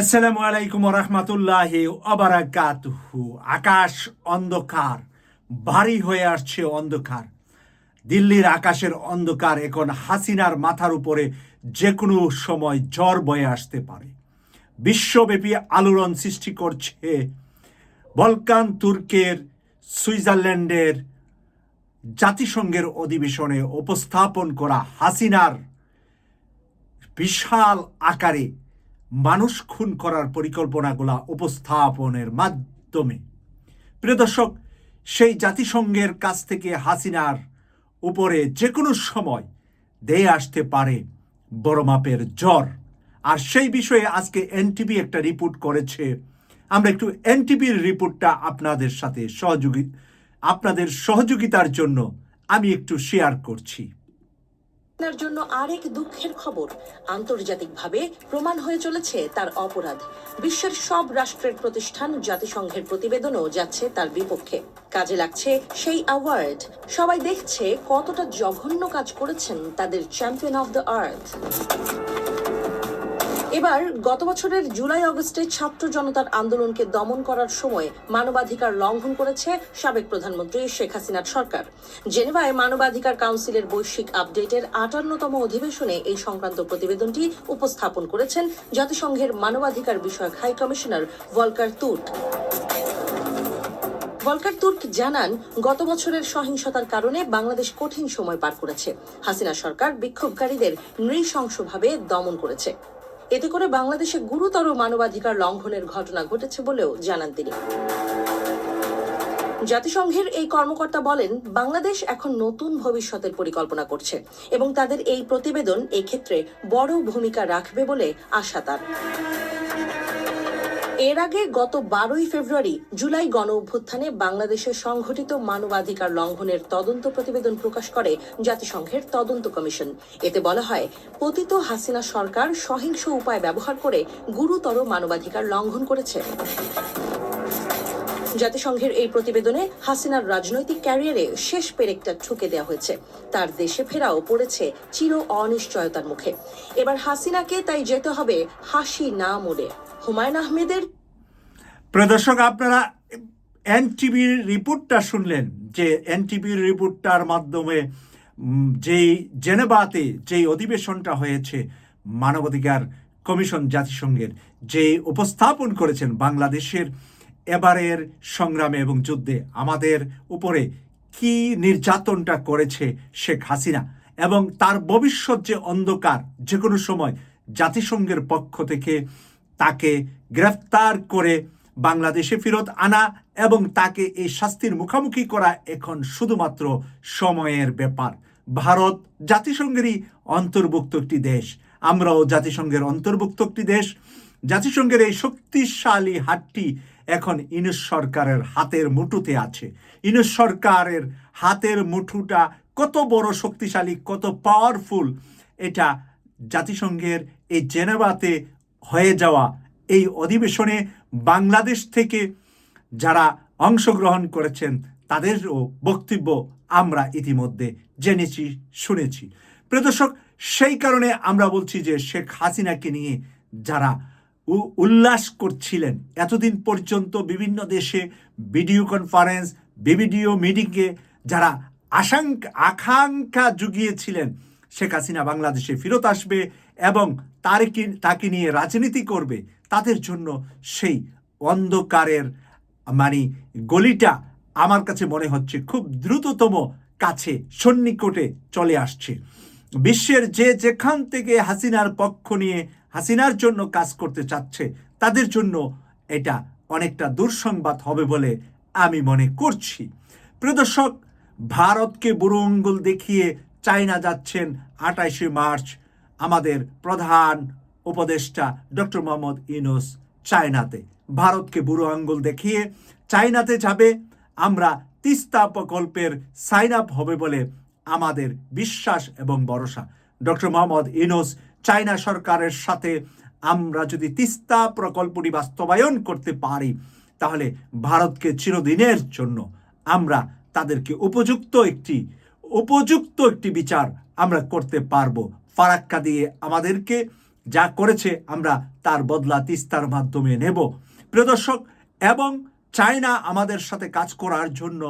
আসসালামু আলাইকুম রহমতুল্লাহ অবরাকাতুহু আকাশ অন্ধকার, ভারী হয়ে আসছে অন্ধকার। দিল্লির আকাশের অন্ধকার এখন হাসিনার মাথার উপরে যে কোনো সময় জ্বর বয়ে আসতে পারে। বিশ্বব্যাপী আলোড়ন সৃষ্টি করছে বলকান তুর্কের, সুইজারল্যান্ডের জাতিসংঘের অধিবেশনে উপস্থাপন করা হাসিনার বিশাল আকারে মানুষ খুন করার পরিকল্পনাগুলা উপস্থাপনের মাধ্যমে। প্রিয় দর্শক, সেই জাতিসংঘের কাছ থেকে হাসিনার উপরে যে কোনো সময় দেয়ে আসতে পারে বড় মাপের জ্বর। আর সেই বিষয়ে আজকে এনটিভি একটা রিপোর্ট করেছে। আমরা একটু এনটিভির রিপোর্টটা আপনাদের সাথে সহযোগী আপনাদের সহযোগিতার জন্য আমি একটু শেয়ার করছি। আপনার জন্য আরেক দুঃখের খবর। আন্তর্জাতিকভাবে প্রমাণ হয়ে চলেছে তার অপরাধ। বিশ্বের সব রাষ্ট্রের প্রতিষ্ঠান জাতিসংঘের প্রতিবেদনও যাচ্ছে তার বিপক্ষে। কাজে লাগছে সেই অ্যাওয়ার্ড। সবাই দেখছে কতটা জঘন্য কাজ করেছেন তাদের চ্যাম্পিয়ন অফ দ্য আর্থ। এবার গত বছরের জুলাই অগস্টে ছাত্র জনতার আন্দোলনকে দমন করার সময় মানবাধিকার লঙ্ঘন করেছে সাবেক প্রধানমন্ত্রী শেখ হাসিনার সরকার। জেনেভায় মানবাধিকার কাউন্সিলের বৈশ্বিক আপডেটের আটান্নতম অধিবেশনে এই সংক্রান্ত প্রতিবেদনটি উপস্থাপন করেছেন জাতিসংঘের মানবাধিকার বিষয়ক high commissioner Volker Turk. Volker Turk জানান, গত বছরের সহিংসতার কারণে বাংলাদেশ কঠিন সময় পার করেছে। হাসিনা সরকার বিক্ষোভকারীদের নৃশংসভাবে দমন করেছে। এতে করে বাংলাদেশে গুরুতর মানবাধিকার লঙ্ঘনের ঘটনা ঘটেছে বলেও জানান তিনি। জাতিসংঘের এই কর্মকর্তা বলেন, বাংলাদেশ এখন নতুন ভবিষ্যতের পরিকল্পনা করছে এবং তাদের এই প্রতিবেদন এক্ষেত্রে বড় ভূমিকা রাখবে বলে আশা তার। এর আগে গত বারোই ফেব্রুয়ারি জুলাই গণ অভ্যুত্থানে বাংলাদেশে সংঘটিত মানবাধিকার লঙ্ঘনের তদন্ত প্রতিবেদন প্রকাশ করে জাতিসংঘের তদন্ত কমিশন। এতে বলা হয়, পতিত হাসিনা সরকার সহিংস উপায় ব্যবহার করে গুরুতর মানবাধিকার লঙ্ঘন করেছে। জাতিসংঘের এই প্রতিবেদনে হাসিনার রাজনৈতিক ক্যারিয়ারে শেষ পেরেকটা ঠুকে দেওয়া হয়েছে। তার দেশে ফেরাও পড়েছে চির অনিশ্চয়তার মুখে। এবার হাসিনাকে তাই যেতে হবে হাসি না মোড়ে। হুমায়ুন আহমেদের? প্রদর্শক আপনারা এনটিভির রিপোর্টটা শুনলেন, যে এনটিভির রিপোর্টটার মাধ্যমে যেই জেনেভাতে যেই অধিবেশনটা হয়েছে, মানবাধিকার কমিশন জাতিসংঘের যে উপস্থাপন করেছেন বাংলাদেশের এবারের সংগ্রামে এবং যুদ্ধে, আমাদের উপরে কি নির্যাতনটা করেছে শেখ হাসিনা এবং তার ভবিষ্যৎ যে অন্ধকার যে কোনো সময় জাতিসংঘের পক্ষ থেকে তাকে গ্রেফতার করে বাংলাদেশে ফেরত আনা এবং তাকে এই শাস্তির মুখোমুখি করা এখন শুধুমাত্র সময়ের ব্যাপার। ভারত জাতিসংঘেরই অন্তর্ভুক্ত একটি দেশ। আমরাও জাতিসংঘের অন্তর্ভুক্ত একটি দেশ। জাতিসংঘের এই শক্তিশালী হাতটি এখন ইনুস সরকারের হাতের মুঠুতে আছে। ইনুস সরকারের হাতের মুঠুটা কত বড় শক্তিশালী, কত পাওয়ারফুল এটা জাতিসংঘের এই জেনেভাতে হয়ে যাওয়া এই অধিবেশনে বাংলাদেশ থেকে যারা অংশগ্রহণ করেছেন, তাদেরও বক্তব্য আমরা ইতিমধ্যে জেনেছি, শুনেছি। প্রদর্শক সেই কারণে আমরা বলছি যে শেখ হাসিনাকে নিয়ে যারা উল্লাস করছিলেন, এতদিন পর্যন্ত বিভিন্ন দেশে ভিডিও কনফারেন্স, ভিডিও মিটিংয়ে যারা আশঙ্কা, আকাঙ্ক্ষা জুগিয়েছিলেন, শেখ হাসিনা বাংলাদেশে ফেরত আসবে এবং তারকে, তাকে নিয়ে রাজনীতি করবে, তাদের জন্য সেই অন্ধকারের মানে গলিটা আমার কাছে মনে হচ্ছে খুব দ্রুততম কাছে, সন্নিকটে চলে আসছে। বিশ্বের যে যেখান থেকে হাসিনার পক্ষ নিয়ে, হাসিনার জন্য কাজ করতে চাচ্ছে, তাদের জন্য এটা অনেকটা দুঃসংবাদ হবে বলে আমি মনে করছি। প্রদর্শক, ভারতকে বুড়ো আঙ্গুল দেখিয়ে চায়না যাচ্ছেন আঠাইশে মার্চ আমাদের প্রধান উপদেষ্টা ডক্টর মোহাম্মদ ইউনুস চায়নাতে। ভারতকে বুড়ো আঙ্গুল দেখিয়ে চায়নাতে যাবে, আমরা তিস্তা প্রকল্পের সাইন আপ হবে বলে আমাদের বিশ্বাস এবং ভরসা। ডক্টর মোহাম্মদ ইউনুস চায়না সরকারের সাথে আমরা যদি তিস্তা প্রকল্পটি বাস্তবায়ন করতে পারি, তাহলে ভারতকে চিরদিনের জন্য আমরা তাদেরকে উপযুক্ত একটি উপযুক্ত একটি বিচার আমরা করতে পারব। ফারাক্কা দিয়ে আমাদেরকে যা করেছে আমরা তার বদলা তিস্তার মাধ্যমে নেব। প্রিয় দর্শক, এবং চায়না আমাদের সাথে কাজ করার জন্য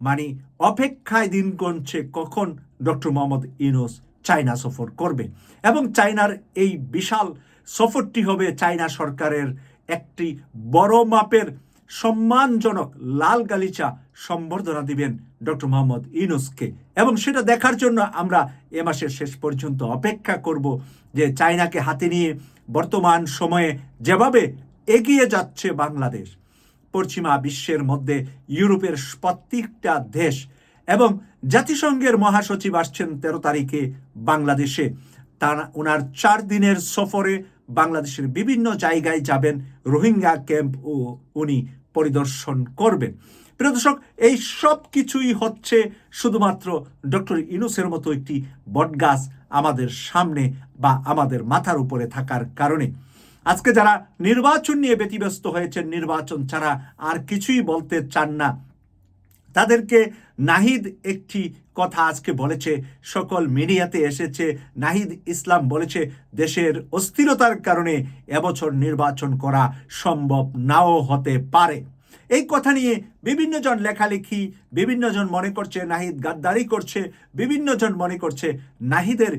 মানে অপেক্ষায় দিন গুনছে কখন ডক্টর মোহাম্মদ ইউনুস চায়না সফর করবে। এবং চায়নার এই বিশাল সফরটি হবে চায়না সরকারের একটি বড় মাপের সম্মানজনক লাল গালিচা সম্বর্ধনা দিবেন ডক্টর মোহাম্মদ ইউনুসকে। এবং সেটা দেখার জন্য আমরা এ মাসের শেষ পর্যন্ত অপেক্ষা করব যে চায়নাকে হাতে নিয়ে বর্তমান সময়ে যেভাবে এগিয়ে যাচ্ছে বাংলাদেশ, পশ্চিমা বিশ্বের মধ্যে ইউরোপের প্রত্যেকটা দেশ এবং জাতিসংঘের মহাসচিব আসছেন তেরো তারিখে বাংলাদেশে। তার, ওনার চার দিনের সফরে বাংলাদেশের বিভিন্ন জায়গায় যাবেন, রোহিঙ্গা ক্যাম্প ও উনি পরিদর্শন করবেন। প্রিয় দর্শক, এই সব কিছুই হচ্ছে শুধুমাত্র ডক্টর ইনুসের মতো একটি বটগাছ আমাদের সামনে বা আমাদের মাথার উপরে থাকার কারণে। আজকে যারা নির্বাচন নিয়ে ব্যতিব্যস্ত হয়েছেন, নির্বাচন ছাড়া আর কিছুই বলতে চান না তাদেরকে নাহিদ একটি কথা আজকে বলেছে, সকল মিডিয়াতে এসেছে। নাহিদ ইসলাম বলেছে, দেশের অস্থিরতার কারণে এবছর নির্বাচন করা সম্ভব নাও হতে পারে। এই কথা নিয়ে বিভিন্নজন লেখালেখি, বিভিন্নজন মনে করছে নাহিদ গাদ্দারি করছে, বিভিন্নজন মনে করছে নাহিদের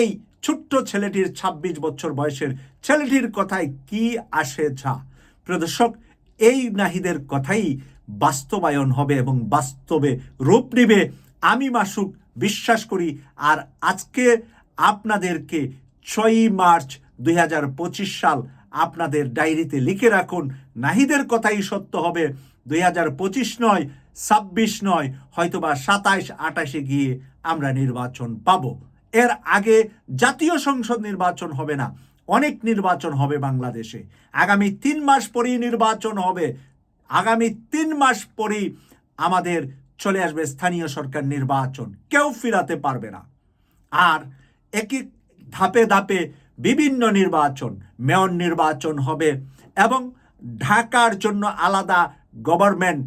এই ছোট্ট ছেলেটির ২৬ বছর বয়সের ছেলেটির কথায় কি আসে যা প্রদর্শক এই নাহিদের কথাই বাস্তবায়ন হবে এবং বাস্তবে রূপ নেবে। আমি মাসুক বিশ্বাস করি, আর আজকে আপনাদেরকে ছয়ই মার্চ দুই হাজার পঁচিশ সাল আপনাদের ডায়েরিতে লিখে রাখুন, নাহিদের কথাই সত্য হবে। দুই নয়, ছাব্বিশ নয়, হয়তোবা সাতাইশ আটাশে গিয়ে আমরা নির্বাচন পাবো। এর আগে জাতীয় সংসদ নির্বাচন হবে না, অনেক নির্বাচন হবে বাংলাদেশে। আগামী তিন মাস পরেই নির্বাচন হবে আগামী তিন মাস পরেই আমাদের চলে আসবে স্থানীয় সরকার নির্বাচন। কেউ ফিরাতে পারবে না। আর একই ধাপে ধাপে বিভিন্ন নির্বাচন, মেয়র নির্বাচন হবে এবং ঢাকার জন্য আলাদা গভর্নমেন্ট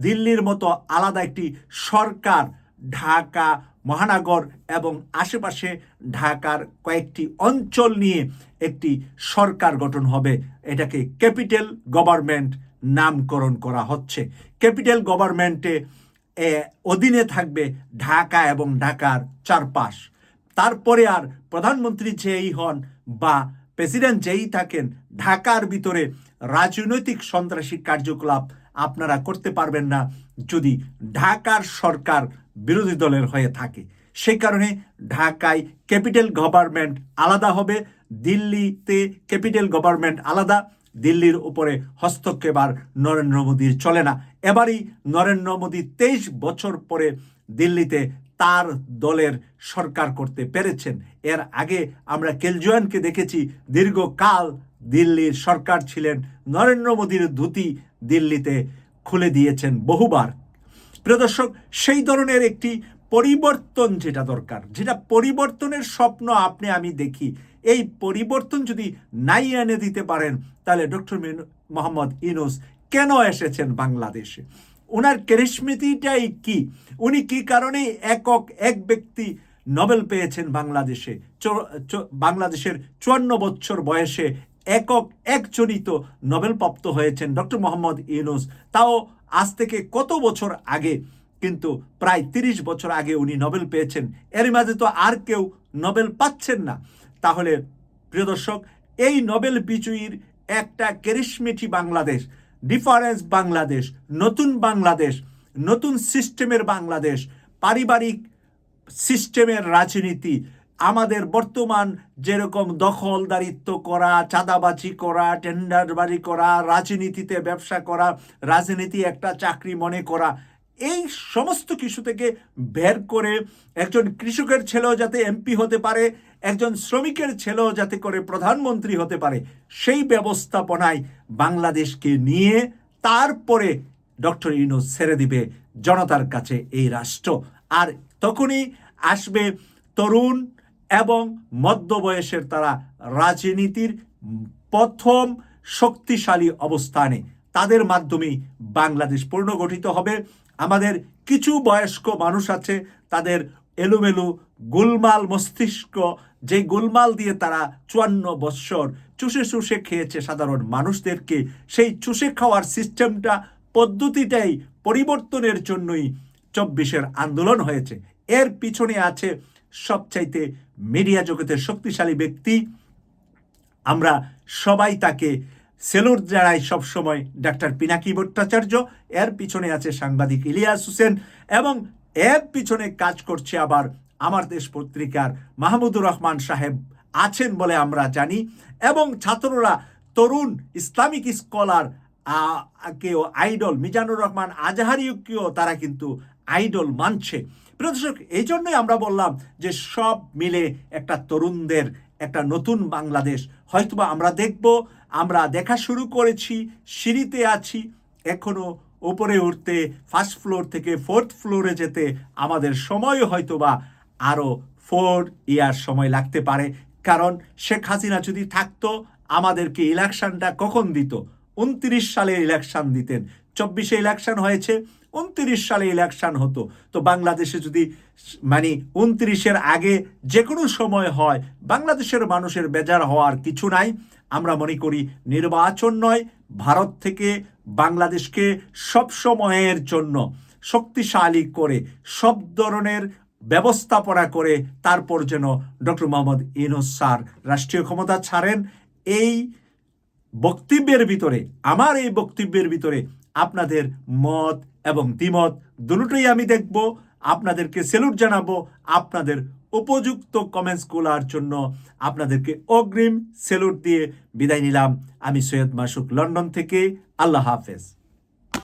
দিল্লির মতো আলাদা একটি সরকার ঢাকা, মহানগর এবং আশেপাশে ঢাকার কয়েকটি অঞ্চল নিয়ে একটি সরকার গঠন হবে। এটাকে ক্যাপিটাল গভর্নমেন্ট নামকরণ করা হচ্ছে। ক্যাপিটাল গভর্নমেন্টে অধীনে থাকবে ঢাকা এবং ঢাকার চারপাশ। তারপরে আর প্রধানমন্ত্রী যেই হন বা প্রেসিডেন্ট যেই থাকেন, ঢাকার ভিতরে রাজনৈতিক সন্ত্রাসী কার্যকলাপ আপনারা করতে পারবেন না যদি ঢাকার সরকার বিরোধী দলের হয়ে থাকে। সেই কারণে ঢাকায় ক্যাপিটাল গভর্নমেন্ট আলাদা হবে, দিল্লিতে ক্যাপিটাল গভর্নমেন্ট আলাদা দিল্লির উপরে হস্তক্ষেপ আর নরেন্দ্র মোদীর চলে না। এবারই নরেন্দ্র মোদী তেইশ বছর পরে দিল্লিতে তার দলের সরকার করতে পেরেছেন। এর আগে আমরা কেলজুয়ানকে দেখেছি, দীর্ঘকাল দিল্লির সরকার ছিলেন। নরেন্দ্র মোদীর ধুতি দিল্লিতে খুলে দিয়েছেন বহুবার। প্রিয় দর্শক, সেই ধরনের একটি পরিবর্তন যেটা দরকার, যেটা পরিবর্তনের স্বপ্ন আপনি, আমি দেখি এই পরিবর্তন যদি নাই এনে দিতে পারেন, তাহলে ডক্টর মোহাম্মদ ইনুস কেন এসেছেন বাংলাদেশে? ওনার ক্যারিসমিতিটাই কি? উনি কি কারণে একক এক ব্যক্তি নোবেল পেয়েছেন বাংলাদেশে? বাংলাদেশের চুয়ান্ন বছর বয়সে একক একজনই তো নোবেল প্রাপ্ত হয়েছেন ডক্টর মোহাম্মদ ইউনুস। তাও আজ থেকে কত বছর আগে? কিন্তু প্রায় তিরিশ বছর আগে উনি নোবেল পেয়েছেন। এর মাঝে তো আর কেউ নোবেল পাচ্ছেন না। তাহলে, প্রিয় দর্শক, এই নোবেল বিজয়ীর একটা ক্যারিসমেটি বাংলাদেশ, ডিফারেন্স বাংলাদেশ, নতুন বাংলাদেশ, নতুন সিস্টেমের বাংলাদেশ, পারিবারিক সিস্টেমের রাজনীতি, আমাদের বর্তমান যেরকম দখলদারিত্ব করা, চাঁদাবাজি করা, টেন্ডারবাজি করা, রাজনীতিতে ব্যবসা করা, রাজনীতি একটা চাকরি মনে করা, এই সমস্ত কিছু থেকে বের করে একজন কৃষকের ছেলেও যাতে এমপি হতে পারে একজন শ্রমিকের ছেলেও যাতে করে প্রধানমন্ত্রী হতে পারে, সেই ব্যবস্থাপনায় বাংলাদেশকে নিয়ে তারপরে ডক্টর ইউনুস ছেড়ে দিবে জনতার কাছে এই রাষ্ট্র। আর তখনই আসবে তরুণ এবং মধ্যবয়সের তারা রাজনীতির প্রথম শক্তিশালী অবস্থানে। তাদের মাধ্যমেই বাংলাদেশ পুনর্গঠিত হবে। আমাদের কিছু বয়স্ক মানুষ আছে, তাদের এলোমেলো গোলমাল মস্তিষ্ক, যে গোলমাল দিয়ে তারা চুয়ান্ন বৎসর চুষে চুষে খেয়েছে সাধারণ মানুষদেরকে, সেই চুষে খাওয়ার সিস্টেমটা পদ্ধতিটাই পরিবর্তনের জন্যই চব্বিশের আন্দোলন হয়েছে। এর পিছনে আছে সবচাইতে মিডিয়া জগতের শক্তিশালী ব্যক্তি। আমরা সবাই তাকে সেলুট জানাই সবসময় ডাক্তার পিনাকি ভট্টাচার্য, এর পিছনে আছে সাংবাদিক ইলিয়াস হোসেন এবং এর পিছনে কাজ করছে আবার আমার দেশ পত্রিকার মাহমুদুর রহমান সাহেব আছেন বলে আমরা জানি এবং ছাত্ররা তরুণ ইসলামিক স্কলার কেও আইডল মিজানুর রহমান আজহারিকেও তারা কিন্তু আইডল মানছে। প্রিয় দর্শক, এই জন্যই আমরা বললাম যে সব মিলে একটা তরুণদের, একটা নতুন বাংলাদেশ। হয়তোবা আমরা দেখব, আমরা দেখা শুরু করেছি, সিঁড়িতে আছি, এখনও উপরে উঠতে ফার্স্ট ফ্লোর থেকে ফোর্থ ফ্লোরে যেতে আমাদের সময় হয়তোবা আরও ফোর ইয়ার সময় লাগতে পারে। কারণ শেখ হাসিনা যদি থাকতো, আমাদেরকে ইলেকশনটা কখন দিত? উনত্রিশ সালে ইলেকশন দিতেন। চব্বিশে ইলেকশন হয়েছে, উনত্রিশ সালে ইলেকশন হতো। তো বাংলাদেশে যদি মানে উনত্রিশের আগে যে কোনো সময় হয়, বাংলাদেশের মানুষের বেজার হওয়ার কিছু নাই। আমরা মনে করি নির্বাচন নয়, ভারত থেকে বাংলাদেশকে সব সময়ের জন্য শক্তিশালী করে, সব ধরনের ব্যবস্থাপনা করে তারপর যেন ডক্টর মোহাম্মদ ইউনুস স্যার রাষ্ট্রীয় ক্ষমতা ছাড়েন। এই বক্তব্যের ভিতরে, আমার এই বক্তব্যের ভিতরে আপনাদের মত এবং দ্বিমত দুটোই আমি দেখব। আপনাদেরকে সেলুট জানাব। আপনাদের উপযুক্ত কমেন্টসগুলোর জন্য আপনাদেরকে অগ্রিম সেলুট দিয়ে বিদায় নিলাম। আমি সৈয়দ মাসুক, লন্ডন থেকে। আল্লাহ হাফেজ।